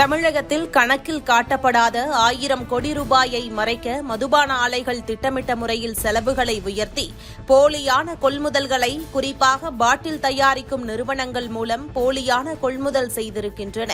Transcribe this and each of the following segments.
தமிழகத்தில் கணக்கில் காட்டப்படாத ஆயிரம் கோடி ரூபாயை மறைக்க மதுபான ஆலைகள் திட்டமிட்ட முறையில் செலவுகளை உயர்த்தி போலியான கொள்முதல்களை குறிப்பாக பாட்டில் தயாரிக்கும் நிறுவனங்கள் மூலம் போலியான கொள்முதல் செய்திருக்கின்றன.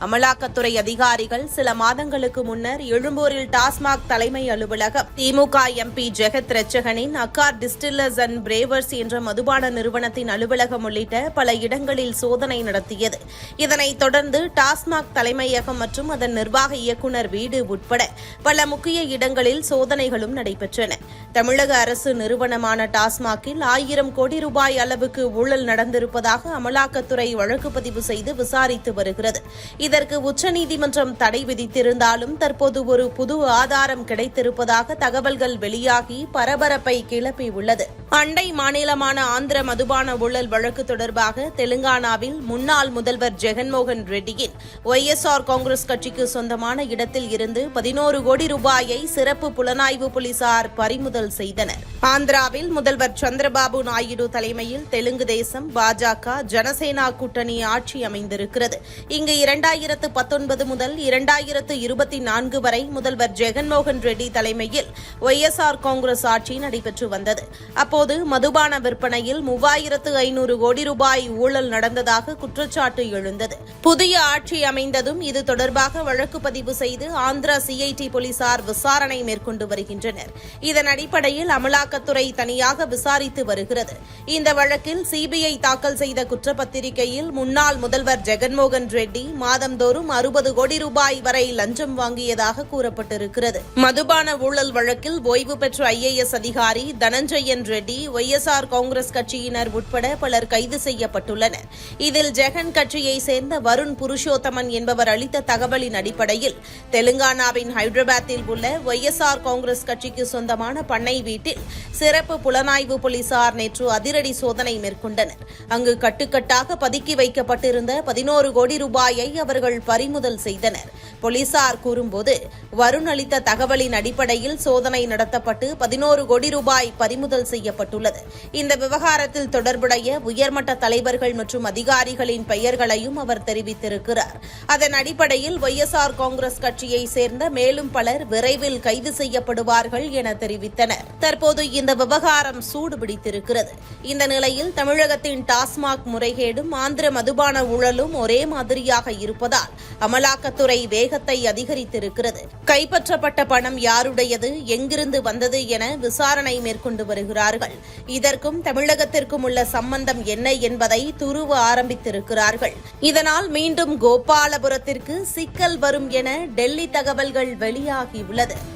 அமலாக்கத்துறை அதிகாரிகள் சில மாதங்களுக்கு முன்னர் எழும்பூரில் டாஸ்மாக் தலைமை அலுவலகம் திமுக எம்பி ஜெகத் ரட்சகனின் அக்கார் டிஸ்டில்லர்ஸ் அண்ட் பிரேவர்ஸ் என்ற மதுபான நிறுவனத்தின் அலுவலகம் உள்ளிட்ட பல இடங்களில் சோதனை நடத்தியது. இதனைத் தொடர்ந்து டாஸ்மாக் தலைமை தலைமையகம் மற்றும் அதன் நிர்வாக இயக்குநர் வீடு உட்பட பல முக்கிய இடங்களில் சோதனைகளும் நடைபெற்றன. தமிழக அரசு நிறுவனமான டாஸ்மாகில் ஆயிரம் கோடி ரூபாய் அளவுக்கு ஊழல் நடந்திருப்பதாக அமலாக்கத்துறை வழக்கு பதிவு செய்து விசாரித்து வருகிறது. இதற்கு உச்சநீதிமன்றம் தடை விதித்திருந்தாலும் தற்போது ஒரு புது ஆதாரம் கிடைத்திருப்பதாக தகவல்கள் வெளியாகி பரபரப்பை கிளப்பியுள்ளது. அண்டை மாநிலமான ஆந்திர மதுபான ஊழல் வழக்கு தொடர்பாக தெலுங்கானாவில் முன்னாள் முதல்வர் ஜெகன்மோகன் ரெட்டியின் ஒய்எஸ்ஆர் காங்கிரஸ் கட்சிக்கு சொந்தமான இடத்தில் இருந்து பதினோரு கோடி ரூபாயை சிறப்பு புலனாய்வு போலீசார் பறிமுதல் செய்தனர். ஆந்திராவில் முதல்வர் சந்திரபாபு நாயுடு தலைமையில் தெலுங்கு தேசம் பாஜக ஜனசேனா கூட்டணி ஆட்சி அமைந்திருக்கிறது. இங்கு இரண்டாயிரத்து பத்தொன்பது முதல் இரண்டாயிரத்து இருபத்தி நான்கு வரை முதல்வர் ஜெகன்மோகன் ரெட்டி தலைமையில் ஒய்எஸ்ஆர் காங்கிரஸ் ஆட்சி நடைபெற்று வந்தது. அப்போது மதுபான விற்பனையில் மூவாயிரத்து ஐநூறு கோடி ரூபாய் ஊழல் நடந்ததாக குற்றச்சாட்டு எழுந்தது. புதிய ஆட்சி அமைந்ததும் இது தொடர்பாக வழக்கு பதிவு செய்து ஆந்திரா சிஐடி போலீசார் விசாரணை மேற்கொண்டு வருகின்றனர். இதன் அடிப்படையில் அமலாக்கத்துறை தனியாக விசாரித்து வருகிறது. இந்த வழக்கில் சிபிஐ தாக்கல் செய்த குற்றப்பத்திரிகையில் முன்னாள் முதல்வர் ஜெகன்மோகன் ரெட்டி மாதந்தோறும் அறுபது கோடி ரூபாய் வரை லஞ்சம் வாங்கியதாக கூறப்பட்டிருக்கிறது. மதுபான ஊழல் வழக்கில் ஓய்வு பெற்ற ஐஏஎஸ் அதிகாரி தனஞ்சயன் ரெட்டி ஒய்எஸ்ஆர் காங்கிரஸ் கட்சியினர் உட்பட பலர் கைது செய்யப்பட்டுள்ளனர். இதில் ஜெகன் கட்சியை சேர்ந்த வருண் புருஷோத்தமன் என்பவர் அளித்த தகவலின் அடிப்படையில் தெலுங்கானாவின் ஹைதராபாத்தில் உள்ள ஒய்எஸ்ஆர் காங்கிரஸ் கட்சிக்கு சொந்தமான பண்ணை வீட்டில் சிறப்பு புலனாய்வு போலீசார் நேற்று அதிரடி சோதனை மேற்கொண்டனர். அங்கு கட்டுக்கட்டாக பதுக்கி வைக்கப்பட்டிருந்த பதினோரு கோடி ரூபாயை அவர்கள் பறிமுதல் செய்தனர். போலீசார் கூறும்போது வருண் அளித்த தகவலின் அடிப்படையில் சோதனை நடத்தப்பட்டு பதினோரு கோடி ரூபாய் பறிமுதல் செய்யப்பட்டுள்ளது இந்த விவகாரத்தில் தொடர்புடைய உயர்மட்ட தலைவர்கள் மற்றும் அதிகாரிகளின் பெயர்களையும் அவர் தெரிவித்திருக்கிறார். அதன் அடிப்படையில் ஒய்எஸ்ஆர் காங்கிரஸ் கட்சியை சேர்ந்த மேலும் பலர் விரைவில் கைது செய்யப்படுவார்கள் என தெரிவித்தனர். தற்போது இந்த விவகாரம் சூடுபிடித்திருக்கிறது. இந்த நிலையில் தமிழகத்தின் டாஸ்மாக் முறைகேடும் ஆந்திர மதுபான ஊழலும் ஒரே மாதிரியாக இருப்பதால் அமலாக்கத்துறை வேகத்தை அதிகரித்திருக்கிறது. கைப்பற்றப்பட்ட பணம் யாருடையது எங்கிருந்து வந்தது என விசாரணை மேற்கொண்டு வருகிறார்கள். இதற்கும் தமிழகத்திற்கும் உள்ள சம்பந்தம் என்ன என்பதை துருவ ஆரம்பித்திருக்கிறார்கள். இதனால் மீண்டும் கோபாலபுரத்திற்கு சிக்கல் வரும் என டெல்லி தகவல்கள் வெளியாகியுள்ளது